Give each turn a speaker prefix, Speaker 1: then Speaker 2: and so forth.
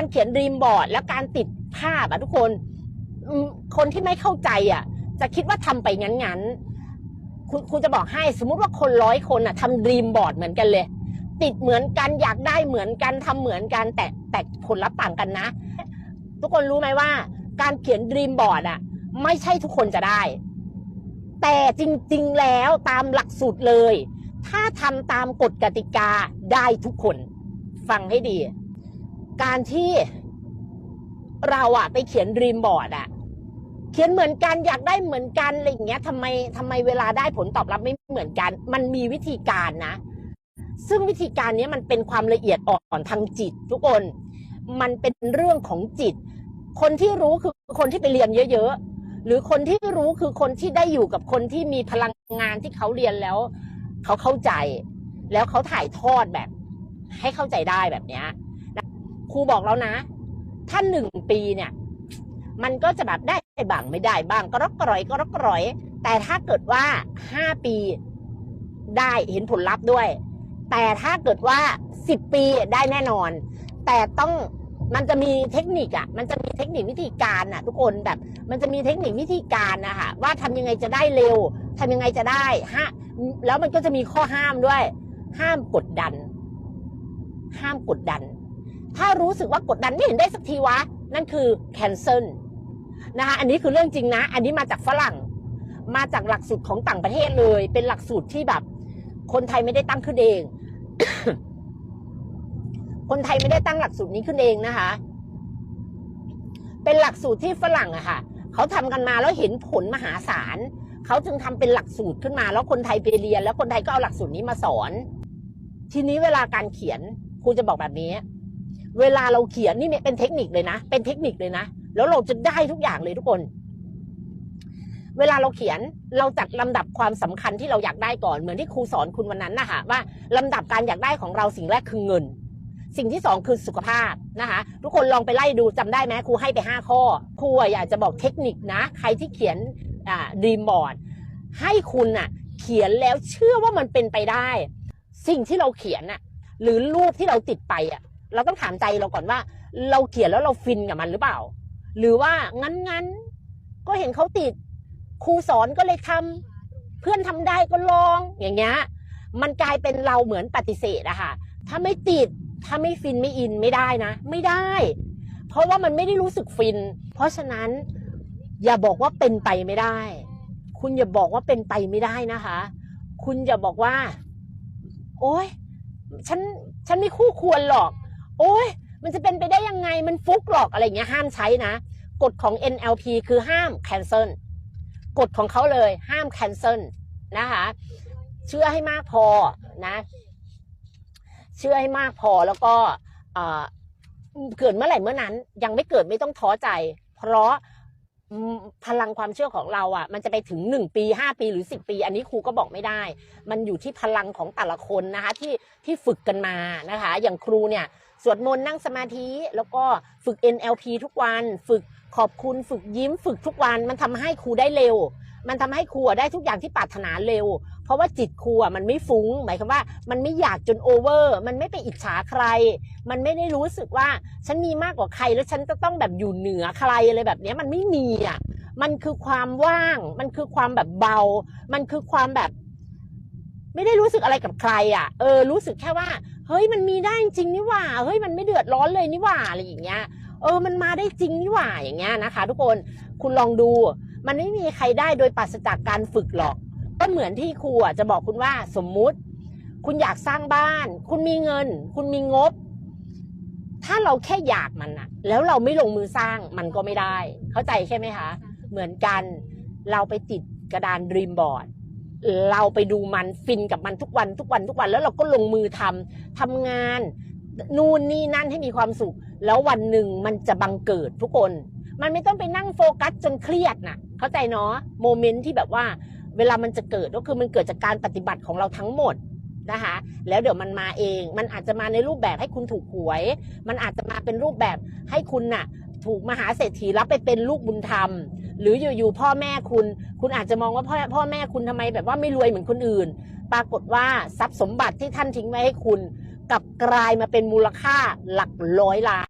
Speaker 1: การเขียนรีมบอร์ด และการติดภาพอะทุกคนคนที่ไม่เข้าใจอะจะคิดว่าทำไปงั้นๆคุณคุณจะบอกให้สมมุติว่าคนร้อยคนอะทำรีมบอร์ดเหมือนกันเลย ติดเหมือนกันอยากได้เหมือนกันทำเหมือนกันแต่แต่ผลลัพธ์ต่างกันนะ ทุกคนรู้ไหมว่า การเขียนรีมบอร์ดอะไม่ใช่ทุกคนจะได้ แต่จริง ๆ แล้วตามหลักสูตรเลย ถ้าทำตามกฎกติกาได้ทุกคน ฟังให้ดี การที่เราอะไปเขียนรีมบอร์ดอะเขียนเหมือนกันอยากได้เหมือนกันอะไรอย่างเงี้ยทำไมทำไมเวลาได้ผลตอบรับไม่เหมือนกัน มันมีวิธีการนะ ซึ่งวิธีการนี้มันเป็นความละเอียดอ่อนทางจิต ทุกคน มันเป็นเรื่องของจิต คนที่รู้คือคนที่ไปเรียนเยอะ ๆ หรือคนที่รู้คือคนที่ได้อยู่กับคนที่มีพลังงานที่เขาเรียนแล้ว เขาเข้าใจ แล้วเขาถ่ายทอดแบบ ให้เข้าใจได้แบบเนี้ย ครูบอกแล้วนะ ถ้าหนึ่งปีเนี่ย มันก็จะแบบได้บ้างไม่ได้บ้างก็รอกกร่อยก็รอกกร่อย แต่ถ้าเกิดว่าห้าปีได้เห็นผลลัพธ์ด้วย แต่ถ้าเกิดว่าสิบปีได้แน่นอน แต่ต้องมันจะมีเทคนิคอะมันจะมีเทคนิควิธีการอะทุกคนแบบ มันจะมีเทคนิควิธีการนะคะว่าทำยังไงจะได้เร็วทำยังไงจะได้ฮะแล้วมันก็จะมีข้อห้ามด้วย ห้ามกดดัน ห้ามกดดัน ถ้ารู้สึกว่ากดดันไม่เห็นได้สักทีวะ นั่นคือ cancel นะคะอันนี้คือเรื่องจริงนะ อันนี้มาจากฝรั่ง มาจากหลักสูตรของต่างประเทศเลย เป็นหลักสูตรที่แบบ คนไทยไม่ได้ตั้งขึ้นเอง คนไทยไม่ได้ตั้งหลักสูตรนี้ขึ้นเองนะคะ เป็นหลักสูตรที่ฝรั่งอะค่ะเขาทำกันมาแล้วเห็นผลมหาศาลเขาจึงทำเป็นหลักสูตรขึ้นมา แล้วคนไทยไปเรียน แล้วคนไทยก็เอาหลักสูตรนี้มาสอน ทีนี้เวลาการเขียนครูจะบอกแบบนี้ เวลาเราเขียนนี่เป็นเทคนิคเลยนะ เป็นเทคนิคเลยนะ แล้วเราจะได้ทุกอย่างเลยทุกคน เวลาเราเขียนเราจัดลำดับความสำคัญที่เราอยากได้ก่อนเหมือนที่ครูสอนคุณวันนั้นนะคะว่าลำดับการอยากได้ของเราสิ่งแรกคือเงิน สิ่งที่สองคือสุขภาพนะคะ ทุกคนลองไปไล่ดูจำได้ไหมครูให้ไปห้าข้อครูอยากจะบอกเทคนิคนะ ใครที่เขียนดีมบอร์ดให้คุณอะ เขียนแล้วเชื่อว่ามันเป็นไปได้ สิ่งที่เราเขียนอะ หรือรูปที่เราติดไปอะ เราต้องถามใจเราก่อนว่า เราเขียนแล้วเราฟินกับมันหรือเปล่า หรือว่างั้นงั้นๆก็เห็นเขาติดครูสอนก็เลยทำเพื่อนทำได้ก็ลองอย่างเงี้ยมันกลายเป็นเราเหมือนปฏิเสธอะค่ะ ถ้าไม่ติดถ้าไม่ฟินไม่อินไม่ได้นะ ไม่ได้ เพราะว่ามันไม่ได้รู้สึกฟิน เพราะฉะนั้นอย่าบอกว่าเป็นไปไม่ได้ คุณอย่าบอกว่าเป็นไปไม่ได้นะคะ คุณอย่าบอกว่า โอ๊ยฉันฉันไม่คู่ควรหรอก โอ้ยมันจะเป็นไปได้ยังไงมันฟุกหรอกอะไรเงี้ยห้ามใช้นะ กฎของ NLP คือห้าม cancel กฎของเขาเลยห้าม cancel นะคะเชื่อให้มากพอนะ เชื่อให้มากพอแล้วก็เกิดเมื่อไหร่เมื่อนั้น ยังไม่เกิดไม่ต้องท้อใจ เพราะ พลังความเชื่อของเราอะ มันจะไปถึงหนึ่งปีห้าปีหรือสิบปี อันนี้ครูก็บอกไม่ได้ มันอยู่ที่พลังของแต่ละคนนะคะที่ที่ฝึกกันมานะคะ อย่างครูเนี่ยสวดมนต์นั่งสมาธิแล้วก็ฝึก NLP ทุกวัน ฝึกขอบคุณฝึกยิ้ม ฝึกทุกวันมันทำให้ครูได้เร็ว มันทำให้ครูอะได้ทุกอย่างที่ปรารถนาเร็ว เพราะว่าจิตครูอะมันไม่ฟุ้ง หมายความว่า มันไม่อยากจนโอเวอร์ มันไม่ไปอิจฉาใคร มันไม่ได้รู้สึกว่าฉันมีมากกว่าใครแล้วฉันจะต้องแบบอยู่เหนือใครอะไรแบบนี้มันไม่มีอะมันคือความว่าง มันคือความแบบเบา มันคือความแบบ ไม่ได้รู้สึกอะไรกับใคร อะ เออ รู้สึกแค่ว่า เฮ้ยมันมีได้จริงนี่หว่า เฮ้ยมันไม่เดือดร้อนเลยนี่หว่าอะไรอย่างเงี้ย เออ มันมาได้จริงนี่หว่าอย่างเงี้ยนะคะ ทุกคนคุณลองดู มันไม่มีใครได้โดยปราศจากการฝึกหรอก ก็เหมือนที่ครูจะบอกคุณว่าสมมุติ คุณอยากสร้างบ้าน คุณมีเงิน คุณมีงบ ถ้าเราแค่อยากมันอะแล้วเราไม่ลงมือสร้างมันก็ไม่ได้ เข้าใจใช่ไหมคะ เหมือนกันเราไปติดกระดานดรีมบอร์ดเราไปดูมันฟินกับมันทุกวันทุกวันทุกวันแล้วเราก็ลงมือทำทำงาน นู่นนี่นั่นให้มีความสุข แล้ววันหนึ่งมันจะบังเกิดทุกคน มันไม่ต้องไปนั่งโฟกัสจนเครียดน่ะ เข้าใจเนาะโมเมนต์ที่แบบว่า เวลามันจะเกิดก็คือมันเกิดจากการปฏิบัติของเราทั้งหมดนะคะ แล้วเดี๋ยวมันมาเอง มันอาจจะมาในรูปแบบให้คุณถูกหวย มันอาจจะมาเป็นรูปแบบให้คุณน่ะ ถูกมหาเศรษฐีรับไปเป็นลูกบุญธรรม หรืออยู่ๆพ่อแม่คุณ คุณอาจจะมองว่าพ่อพ่อแม่คุณทำไมแบบว่าไม่รวยเหมือนคนอื่น ปรากฏว่าทรัพย์สมบัติที่ท่านทิ้งไว้ให้คุณกลับกลายมาเป็นมูลค่าหลักร้อยล้าน